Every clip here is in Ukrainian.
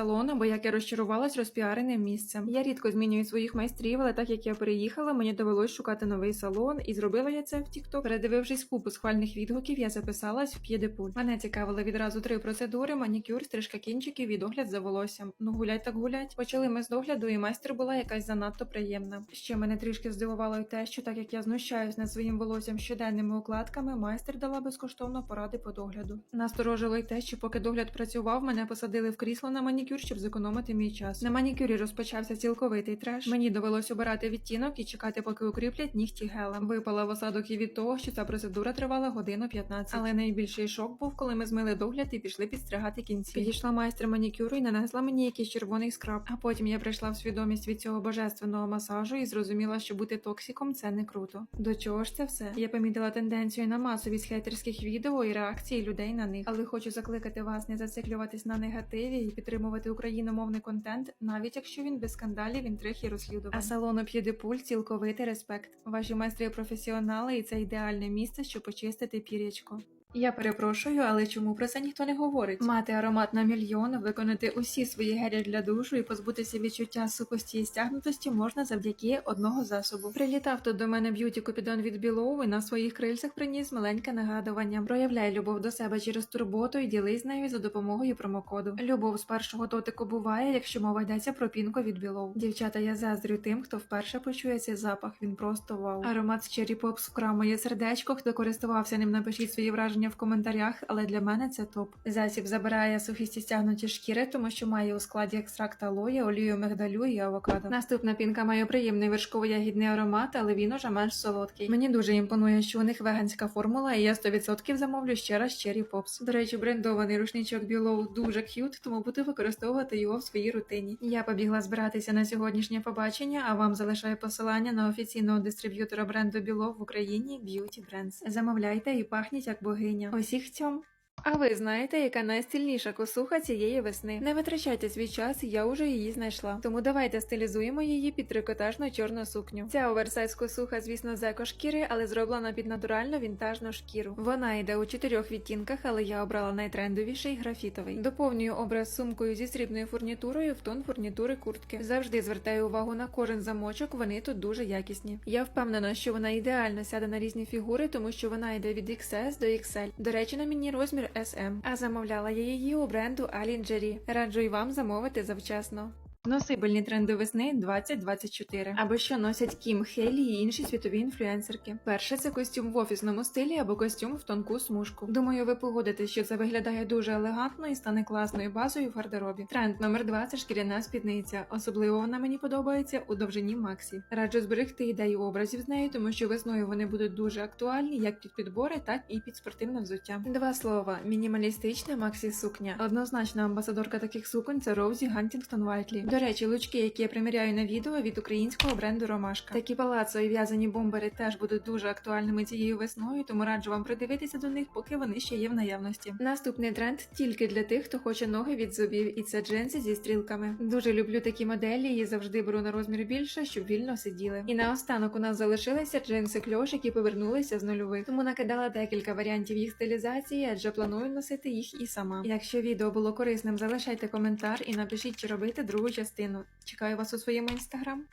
Салон, бо як я розчарувалась розпіареним місцем. Я рідко змінюю своїх майстрів, але так як я переїхала, мені довелось шукати новий салон, і зробила я це в TikTok. Передивившись купу схвальних відгуків, я записалась в п'єдепуль. Мене цікавили відразу три процедури: манікюр, стрижка кінчиків і догляд за волоссям. Ну гулять так гулять. Почали ми з догляду, і майстер була якась занадто приємна. Ще мене трішки здивувало й те, що так як я знущаюсь над своїм волоссям щоденними укладками, майстер дала безкоштовно поради по догляду. Насторожило й те, що поки догляд працював, мене посадили в крісло на манікюр, щоб зекономити мій час. На манікюрі розпочався цілковитий треш. Мені довелось обирати відтінок і чекати, поки укріплять нігті гелем. Випала в осадок і від того, що ця процедура тривала годину 15. Але найбільший шок був, коли ми змили догляд і пішли підстригати кінці. Підійшла майстер манікюру і нанесла мені якийсь червоний скраб. А потім я прийшла в свідомість від цього божественного масажу і зрозуміла, що бути токсиком це не круто. До чого ж це все? Я помітила тенденцію на масовість хейтерських відео і реакції людей на них. Але хочу закликати вас не зациклюватись на негативі і підтримувати україномовний контент, навіть якщо він без скандалів, інтриг і розслідувань. А салону П'єдепуль цілковитий респект. Ваші майстри професіонали, і це ідеальне місце, щоб почистити пір'ячко. Я перепрошую, але чому про це ніхто не говорить? Мати аромат на мільйон, виконати усі свої гелі для душу і позбутися відчуття сухості і стягнутості можна завдяки одного засобу. Прилітав тут до мене б'юті купідон від Білоу і на своїх крильцях приніс маленьке нагадування. Проявляй любов до себе через турботу і ділись нею за допомогою промокоду. Любов з першого дотику буває, якщо мова йдеться про пінко від Білоу. Дівчата, я заздрю тим, хто вперше почує цей запах. Він просто вау. Аромат з Cherry Pops вкрав моє сердечко. Хто користувався ним, напишіть свої враження в коментарях, але для мене це топ. Засіб забирає сухісті стягнуті шкіри, тому що має у складі екстракт алоє, олію мигдалю і авокадо. Наступна пінка має приємний вершково-ягідний аромат, але він уже менш солодкий. Мені дуже імпонує, що у них веганська формула, і я 100% замовлю ще раз Cherry Pops. До речі, брендований рушничок Білоу дуже к'ют, тому буду використовувати його в своїй рутині. Я побігла збиратися на сьогоднішнє побачення, а вам залишаю посилання на офіційного дистриб'ютора бренду Білоу в Україні Beauty Brands. Замовляйте і пахніть як богиня. Усіх цьом. А ви знаєте, яка найстильніша косуха цієї весни? Не витрачайте свій час, я уже її знайшла. Тому давайте стилізуємо її під трикотажну чорну сукню. Ця оверсайз косуха, звісно, з екошкіри, але зроблена під натуральну вінтажну шкіру. Вона йде у чотирьох відтінках, але я обрала найтрендовіший графітовий. Доповнюю образ сумкою зі срібною фурнітурою в тон фурнітури куртки. Завжди звертаю увагу на кожен замочок, вони тут дуже якісні. Я впевнена, що вона ідеально сяде на різні фігури, тому що вона йде від XS до XL. До речі, на мені розмір SM, а замовляла я її у бренду Alingerie. Раджу й вам замовити завчасно. Носибельні тренди весни 2024. Або що носять Кім Хейлі і інші світові інфлюенсерки. Перше це костюм в офісному стилі або костюм в тонку смужку. Думаю, ви погодитесь, що це виглядає дуже елегантно і стане класною базою в гардеробі. Тренд номер два це шкіряна спідниця. Особливо вона мені подобається у довжині Максі. Раджу зберегти ідею образів з нею, тому що весною вони будуть дуже актуальні як під підбори, так і під спортивне взуття. Два слова: мінімалістична Максі сукня. Однозначна амбасадорка таких суконь це Роузі Гантінгтон Вайтлі. До речі, лучки, які я приміряю на відео від українського бренду Ромашка. Такі палацо і в'язані бомбери теж будуть дуже актуальними цією весною, тому раджу вам придивитися до них, поки вони ще є в наявності. Наступний тренд тільки для тих, хто хоче ноги від зубів, і це джинси зі стрілками. Дуже люблю такі моделі і завжди беру на розмір більше, щоб вільно сиділи. І наостанок у нас залишилися джинси кльош, які повернулися з нульових. Тому накидала декілька варіантів їх стилізації, адже планую носити їх і сама. Якщо відео було корисним, залишайте коментар і напишіть, чи робити другу частину. Чекаю вас у своєму інстаграм.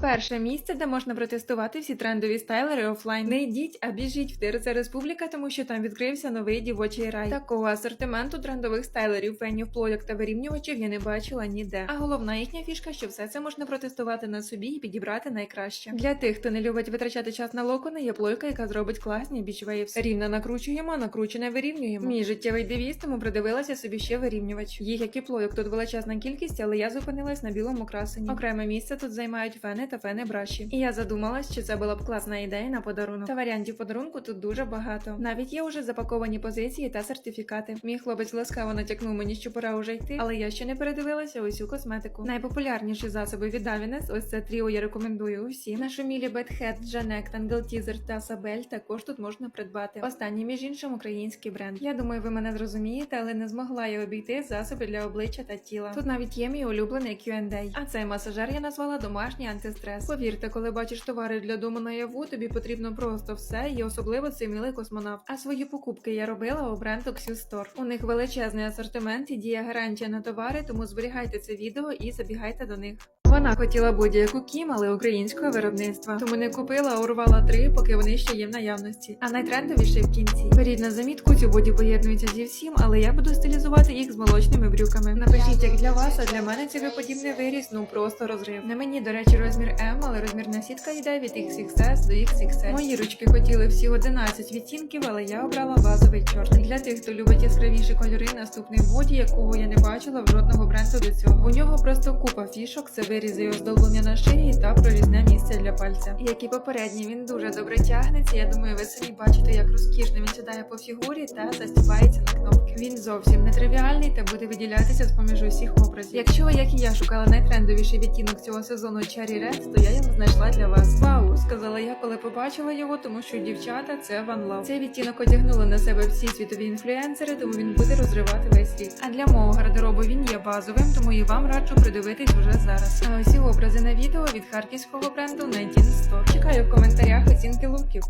Перше місце, де можна протестувати всі трендові стайлери офлайн. Не йдіть, а біжіть в ТРЦ Республіка, тому що там відкрився новий дівочий рай. Такого асортименту трендових стайлерів, фенів, плойок та вирівнювачів я не бачила ніде. А головна їхня фішка, що все це можна протестувати на собі і підібрати найкраще. Для тих, хто не любить витрачати час на локони, є плойка, яка зробить класні бічвейвс. Рівно накручуємо, накручене вирівнюємо. Мій життєвий девіз, тому придивилася собі ще вирівнювач. Їх як і плойок тут величезна кількість, але я зупинилась на білому красені. Окреме місце тут займають фени та фени браші. І я задумалась, що це була б класна ідея на подарунок. Та варіантів подарунку тут дуже багато. Навіть є уже запаковані позиції та сертифікати. Мій хлопець ласкаво натякнув мені, що пора уже йти, але я ще не передивилася усю косметику. Найпопулярніші засоби від Davines, ось це тріо я рекомендую усім. Нашумілі Janek, Tangle Teaser та Сабель також тут можна придбати. Останній, між іншим, український бренд. Я думаю, ви мене зрозумієте, але не змогла я обійти засоби для обличчя та тіла. Тут навіть є мій улюблений Q&A. А цей масажер я назвала домашній антистрес стрес. Повірте, коли бачиш товари для дому наяву, тобі потрібно просто все, і особливо цей милий космонавт. А свої покупки я робила у бренду Xu Store. У них величезний асортимент і діє гарантія на товари, тому зберігайте це відео і забігайте до них. Вона хотіла будь-яку кім, але українського виробництва. Тому не купила, а урвала три, поки вони ще є в наявності. А найтрендовіше в кінці. Беріть на замітку, цю боді поєднується зі всім, але я буду стилізувати їх з молочними брюками. Напишіть, як для вас, а для мене цей подібний виріс, ну просто розрив. На мені, до речі, розмір М, але розмірна сітка йде від XXS до XXL. Мої ручки хотіли всі 11 відтінків, але я обрала базовий чорний. Для тих, хто любить яскравіші кольори, наступний боді, якого я не бачила в жодного бренду до цього. У нього просто купа фішок, це вирізи і оздоблення на шиї та прорізне місце для пальця. Як і попередній, він дуже добре тягнеться. Я думаю, ви самі бачите, як розкішно він сідає по фігурі та застібається на кнопки. Він зовсім не тривіальний та буде виділятися з поміж усіх образів. Якщо як і я, шукала найтрендовіший відтінок цього сезону Cherry Red, то я його знайшла для вас. Вау, сказала я, коли побачила його, тому що дівчата це Ван Лав. Цей відтінок одягнули на себе всі світові інфлюенсери, тому він буде розривати весь світ. А для мого гардеробу він є базовим, тому і вам раджу придивитись уже зараз. А ось і образи на відео від харківського бренду 19 Store. Чекаю в коментарях оцінки луків.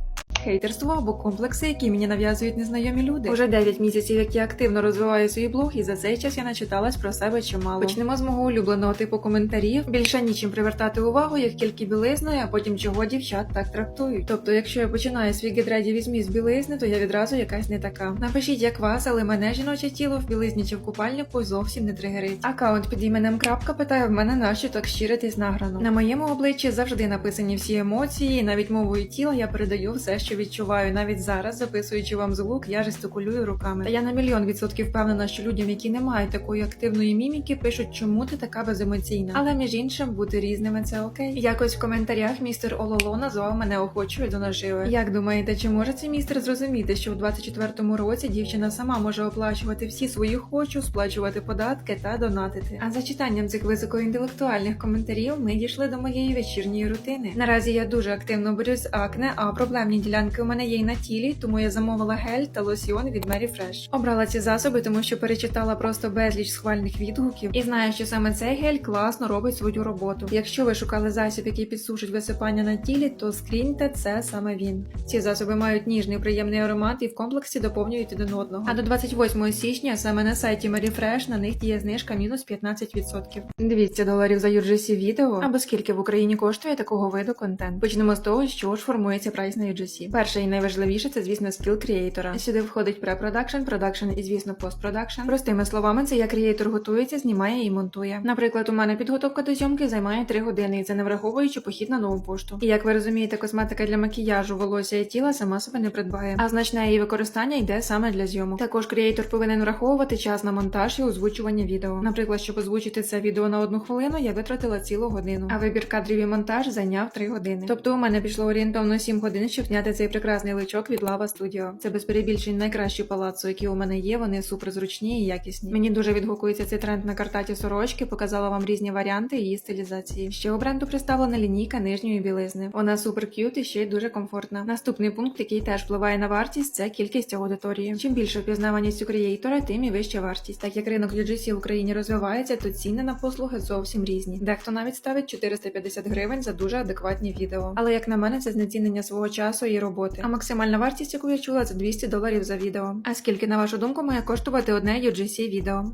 Хейтерство або комплекси, які мені нав'язують незнайомі люди. Уже 9 місяців, як я активно розвиваю свій блог, і за цей час я начиталась про себе чимало. Почнемо з мого улюбленого типу коментарів. Більше нічим привертати увагу, як тільки білизною, а потім чого дівчат так трактують. Тобто, якщо я починаю свій гетреді візьмі з білизни, то я відразу якась не така. Напишіть, як вас, але мене жіноче тіло в білизні чи в купальнику зовсім не тригерить. Акаунт під іменем крапка питає в мене, нащо так щиритись награно. На моєму обличчі завжди написані всі емоції, навіть мовою тіла я передаю все, що відчуваю. Навіть зараз, записуючи вам звук, я жестикулюю руками. Та я на мільйон відсотків впевнена, що людям, які не мають такої активної міміки, пишуть, чому ти така беземоційна. Але між іншим бути різними це окей. Якось в коментарях містер Ололо назвав мене охочою до наживи. Як думаєте, чи може цей містер зрозуміти, що в 24-му році дівчина сама може оплачувати всі свої хочу, сплачувати податки та донатити? А за читанням цих високоінтелектуальних коментарів ми дійшли до моєї вечірньої рутини. Наразі я дуже активно борюсь з акне, а проблемні ділянки у мене є й на тілі, тому я замовила гель та лосьйон від Mary Fresh. Обрала ці засоби, тому що перечитала просто безліч схвальних відгуків і знаю, що саме цей гель класно робить свою роботу. Якщо ви шукали засіб, який підсушить висипання на тілі, то скріньте це саме він. Ці засоби мають ніжний приємний аромат і в комплексі доповнюють один одного. А до 28 січня саме на сайті Mary Fresh на них діє знижка мінус 15%. 200 доларів за UGC відео або скільки в Україні коштує такого виду контент. Почнемо з того, що ж формується прайс на UGC. Перше і найважливіше це, звісно, скіл креатора. Сюди входить препродакшн, продакшн і, звісно, постпродакшн. Простими словами, це як креатор готується, знімає і монтує. Наприклад, у мене підготовка до зйомки займає 3 години, і це не враховуючи похід на нову пошту. І як ви розумієте, косметика для макіяжу, волосся і тіла сама себе не придбає, а значне її використання йде саме для зйомок. Також креатор повинен враховувати час на монтаж і озвучування відео. Наприклад, щоб озвучити це відео на одну хвилину, я витратила цілу годину, а вибір кадрів і монтаж зайняв 3 години. Тобто у мене пішло орієнтовно 7 годин, щоб зняти цей прекрасний личок від Lava Studio. Це без перебільшень найкращі палацу, які у мене є. Вони супер зручні і якісні. Мені дуже відгукується цей тренд на картаті сорочки. Показала вам різні варіанти її стилізації. Ще у бренду представлена лінійка нижньої білизни. Вона супер к'ют і ще й дуже комфортна. Наступний пункт, який теж впливає на вартість, це кількість аудиторії. Чим більше впізнаваність у креатора, тим і вища вартість. Так як ринок UGC в Україні розвивається, то ціни на послуги зовсім різні. Дехто навіть ставить 450 гривень за дуже адекватні відео. Але як на мене, це знецінення свого часу і роботи. А максимальна вартість, яку я чула, це 200 доларів за відео. А скільки, на вашу думку, має коштувати одне UGC відео?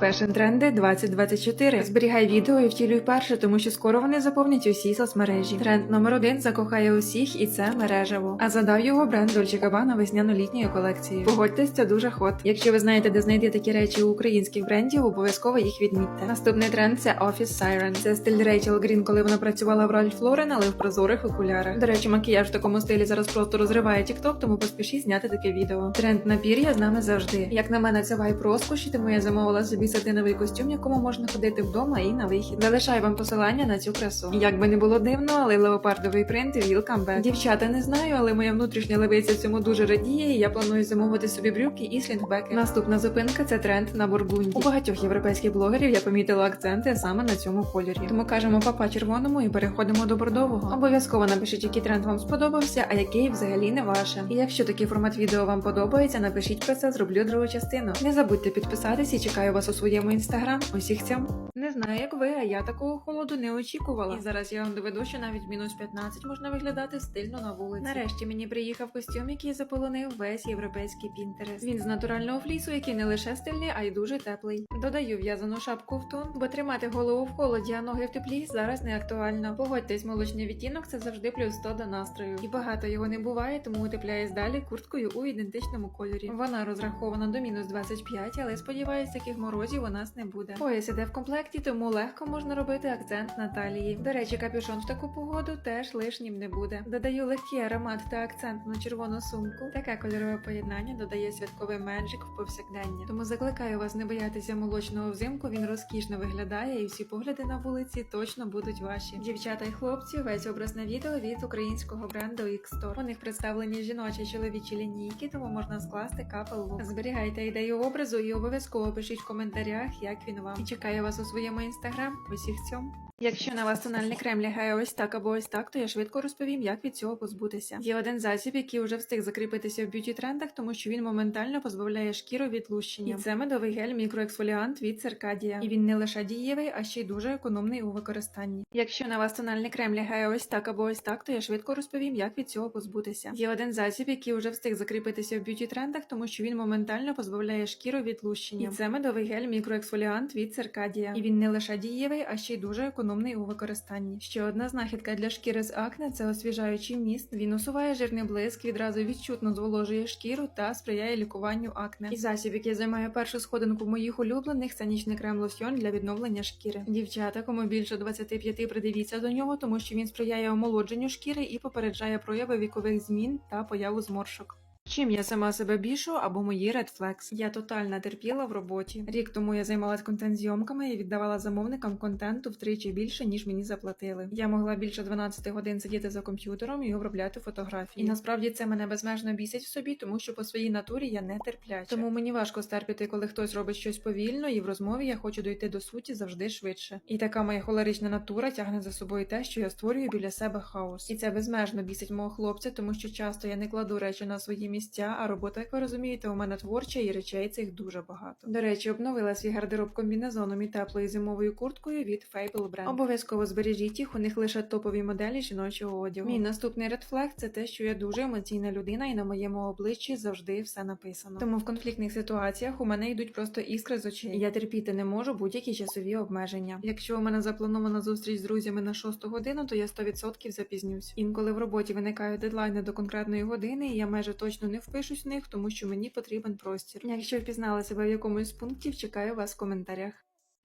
Fashion тренди 2024. Зберігай відео і втілюй перше, тому що скоро вони заповнять усі соцмережі. Тренд номер один закохає усіх, і це мережево. А задав його бренд Dolce Gabbana весняно-літньої колекції. Погодьтесь, це дуже хот. Якщо ви знаєте, де знайти такі речі у українських брендів, обов'язково їх відмітьте. Наступний тренд це Office Siren. Це стиль Рейчел Грін, коли вона працювала в Ральф Лорен, але в прозорих окулярах. До речі, макіяж в такому стилі зараз просто розриває TikTok, тому поспішіть зняти таке відео. Тренд на пір'я з нами завжди. Як на мене, це вайп розкоші, тому я замовила собі сатиновий костюм, якому можна ходити вдома і на вихід. Залишаю вам посилання на цю красу. Як би не було дивно, але леопардовий принт welcome back. Дівчата не знаю, але моя внутрішня левиця цьому дуже радіє. і Я планую замовити собі брюки і слінгбеки. Наступна зупинка це тренд на бургунді. У багатьох європейських блогерів я помітила акценти саме на цьому кольорі. Тому кажемо папа червоному і переходимо до бордового. Обов'язково напишіть, який тренд вам сподобався, а який взагалі не ваше. І якщо такий формат відео вам подобається, напишіть про це, зроблю другу частину. Не забудьте підписатись і чекаю вас у своєму інстаграм. Усіх цьому. Не знаю, як ви, а я такого холоду не очікувала. І зараз я вам доведу, що навіть мінус 15 можна виглядати стильно на вулиці. Нарешті мені приїхав костюм, який заполонив весь європейський пінтерес. Він з натурального флісу, який не лише стильний, а й дуже теплий. Додаю в'язану шапку в тон, бо тримати голову в холоді, а ноги в теплі зараз не актуально. Погодьтесь, молочний відтінок це завжди плюс 100 до настрою. І багато його не буває, тому утепляюсь далі курткою у ідентичному кольорі. Вона розрахована до мінус 25, але сподіваюсь, таких морозів у нас не буде. Пояс іде в комплекті, тому легко можна робити акцент на талії. До речі, капюшон в таку погоду теж лишнім не буде. Додаю легкий аромат та акцент на червону сумку. Таке кольорове поєднання додає святковий меджик в повсякдення. Тому закликаю вас не боятися молочного взимку. Він розкішно виглядає, і всі погляди на вулиці точно будуть ваші. Дівчата й хлопці, весь образ на відео від українського бренду X-Store. У них представлені жіночі чоловічі лінійки, тому можна скласти капел лук. Зберігайте ідею образу і обов'язково пишіть в коментарях, як він вам. І чекаю вас у своєму інстаграм. Усіх цьому. Якщо на вас тональний крем лягає ось так або ось так, то я швидко розповім, як від цього позбутися. Є один засіб, який вже встиг закріпитися в б'юті трендах, тому що він моментально позбавляє шкіру від лущення. І це медовий гель мікроексфоліант від Циркадія. І він не лише дієвий, а ще й дуже економний у використанні. Якщо на вас тональний крем лягає ось так або ось так, то я швидко розповім, як від цього позбутися. Є один засіб, який вже встиг закріпитися в б'юті трендах, тому що він моментально позбавляє шкіру від лущення. І це медовий гель мікроексфоліант від Циркадія. І він не лише дієвий, а ще й дуже економний у використанні. Ще одна знахідка для шкіри з акне це освіжаючий міст. Він усуває жирний блиск, відразу відчутно зволожує шкіру та сприяє лікуванню акне. І засіб, який займає першу сходинку моїх улюблених, це нічний крем лосьйон для відновлення шкіри. Дівчата, кому більше 25, придивіться до нього, тому що він сприяє омолодженню шкіри і попереджає прояви вікових змін та появу зморшок. Чим я сама себе бішу або мої Flags? Я тотально терпіла в роботі. Рік тому я займалась контент-зйомками і віддавала замовникам контенту втричі більше, ніж мені заплатили. Я могла більше 12 годин сидіти за комп'ютером і обробляти фотографії. І насправді це мене безмежно бісить в собі, тому що по своїй натурі я не терпляча. Тому мені важко стерпіти, коли хтось робить щось повільно, і в розмові я хочу дойти до суті завжди швидше. І така моя холерична натура тягне за собою те, що я створюю біля себе хаос. І це безмежно бісить мого хлопця, тому що часто я не кладу речі на свої місця, а робота, як ви розумієте, у мене творча і речей цих дуже багато. До речі, обновила свій гардероб комбінезоном і теплою зимовою курткою від Fable Brand. Обов'язково збережіть їх, у них лише топові моделі жіночого одягу. Мій наступний red flag – це те, що я дуже емоційна людина, і на моєму обличчі завжди все написано. Тому в конфліктних ситуаціях у мене йдуть просто іскри з очей. Я терпіти не можу будь-які часові обмеження. Якщо у мене запланована зустріч з друзями на 6 годину, то я 100% запізнюсь. Інколи в роботі виникають дедлайни до конкретної години, і я майже точно не впишусь в них, тому що мені потрібен простір. Якщо впізнали себе в якомусь з пунктів, чекаю вас в коментарях.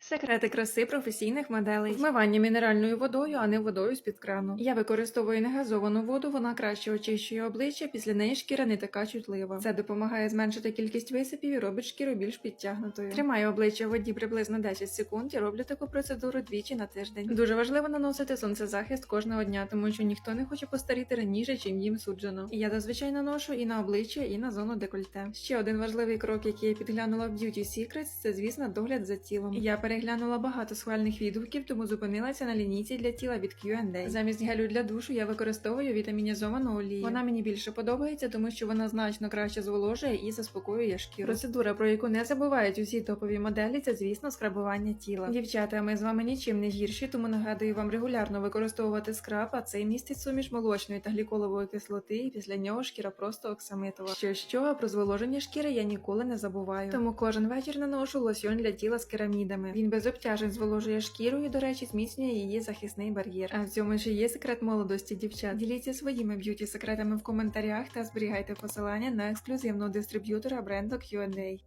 Секрети краси професійних моделей. Вмивання мінеральною водою, а не водою з-під крану. Я використовую негазовану воду, вона краще очищує обличчя, після неї шкіра не така чутлива. Це допомагає зменшити кількість висипів і робить шкіру більш підтягнутою. Тримаю обличчя в воді приблизно 10 секунд і роблю таку процедуру двічі на тиждень. Дуже важливо наносити сонцезахист кожного дня, тому що ніхто не хоче постаріти раніше, чим їм суджено. І я зазвичай наношу і на обличчя, і на зону декольте. Ще один важливий крок, який я підглянула в Beauty Secrets, це звісно догляд за тілом. Я переглянула багато схвальних відгуків, тому зупинилася на лінійці для тіла від Q&A. Замість гелю для душу я використовую вітамінізовану олію. Вона мені більше подобається, тому що вона значно краще зволожує і заспокоює шкіру. Процедура, про яку не забувають усі топові моделі, це звісно скрабування тіла. Дівчата, ми з вами нічим не гірші, тому нагадую вам регулярно використовувати скраб, а цей містить суміш молочної та гліколової кислоти, і після нього шкіра просто оксамитова. Що що, про зволоження шкіри я ніколи не забуваю. Тому кожен вечір наношу лосьон для тіла з керамідами. Він без обтяжень зволожує шкіру і, до речі, зміцнює її захисний бар'єр. А в цьому ще є секрет молодості дівчат. Діліться своїми б'юті секретами в коментарях та зберігайте посилання на ексклюзивного дистриб'ютора бренду Q&A.